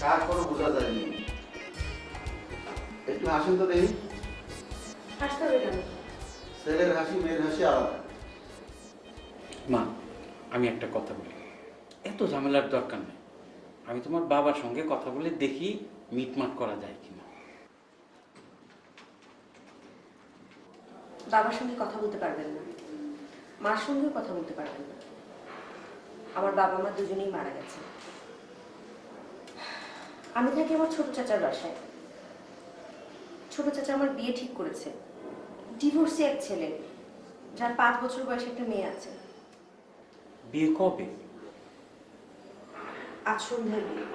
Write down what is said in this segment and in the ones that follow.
তারপরও বোঝা যায়নি। একটু হাসেন তো দেখি। ছেলের হাসি মেয়ের হাসি আলাদা। মা আমি একটা কথা বলি। এত ঝামেলার দরকার নেই। আমি তোমার বাবার সঙ্গে কথা বলে দেখি মিটমাট করা যায় কিনা। বাবার সঙ্গে কথা বলতে পারবেন না। মার সঙ্গেও কথা বলতে পারবেন না। আমার বাবা মা দুজনেই মারা গেছে। আমি থাকি আমার ছোট চাচার বাসায়। ছোট চাচা আমার বিয়ে ঠিক করেছে। ডিভোর্সি এক ছেলে যার পাঁচ বছর বয়সে একটা মেয়ে আছে। বিয়ে কবে? আজ সন্ধ্যায় বিয়ে।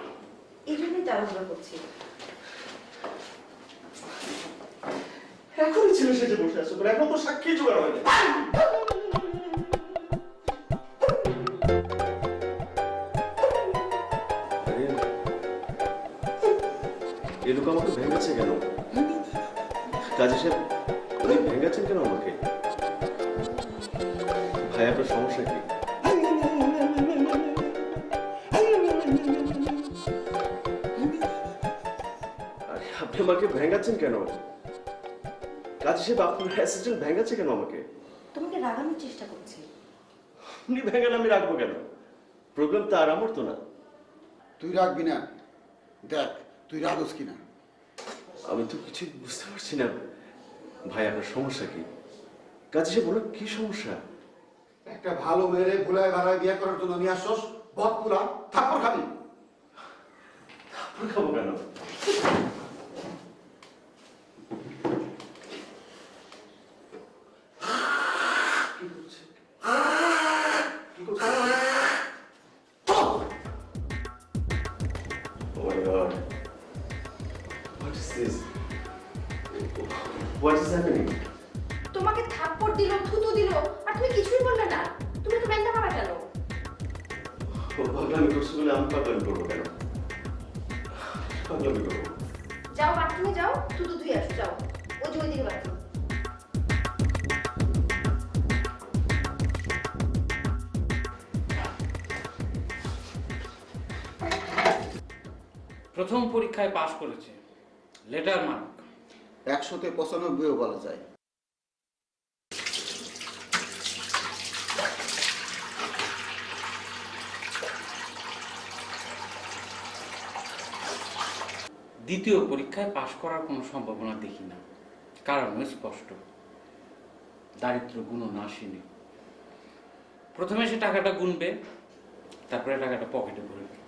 এই জন্যই তাড়াহুড়া করছি। এখনই ছেলে সেজে বসে আছো এখন তো সাক্ষী জোগাড় হয়নি। এ লোক আমাকে ভেঙেছে কেন? কাজী সাহেব উনি ভেঙেছেন কেন আমাকে? ভাই আপনার সমস্যা কি? আপনি আমাকে ভেঙাচ্ছেন কেন? কাজী সাহেব আপনার অ্যাসিস্ট্যান্ট ভেঙেছে কেন আমাকে? তোমাকে রাগানোর চেষ্টা করছি। উনি ভেঙান আমি রাখব কেন? প্রবলেম তার আমার তো না। তুই রাখবি না। দেখ তুই রাখস কিনা? আমি তো কিছুই বুঝতে পারছি না। ভাই আপনার সমস্যা কি? কাজে সে বলো কি সমস্যা? একটা ভালো মেয়েরে ভুলায় ভাড়ায় বিয়ে করার জন্য নিয়ে আসছস? বদ পুরা থাপ্পড় খাবি। আপনি খাব কেন? What is this? What is happening? তোমাকে থাপ্পড় দিল থুতু দিল আর তুমি কিছুই বললে না। তুমি তো ব্যাংকটা মারা গেল। ও পাগলামি করছে বলে আমি পাগলামি করব কেন? পাগলামি করব। যাও বাথরুমে যাও থুতু ধুয়ে আসো যাও। ওই যে ওইদিকে বাথরুম। প্রথম পরীক্ষায় পাশ করেছে। Letter mark. একশোতে পঁচানব্বইও বলা যায়। দ্বিতীয় পরীক্ষায় পাশ করার কোনো সম্ভাবনা দেখি না। কারণ স্পষ্ট। দারিদ্র গুণ নাশিনী প্রথমে সে টাকাটা গুনবে তারপরে টাকাটা পকেটে ভরবে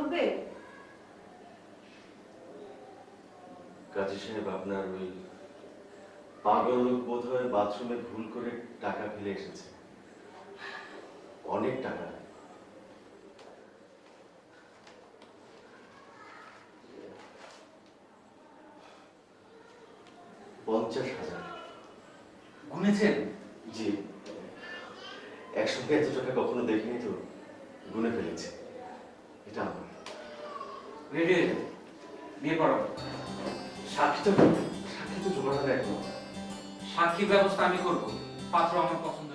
বলবে কাজী সাহেব আপনার ওই পাগল লোক বোধ হয় বাথরুমে ভুল করে টাকা ফেলে এসেছে। অনেক টাকা। পঞ্চাশ হাজার। গুনেছেন? জি। একসঙ্গে এত টাকা কখনো দেখিনি তো গুনে ফেলেছে। এটা আমার। বিয়ে সাক্ষী তো সাক্ষী তো জোগাড় সাক্ষী ব্যবস্থা আমি করব। পাত্র আমার পছন্দ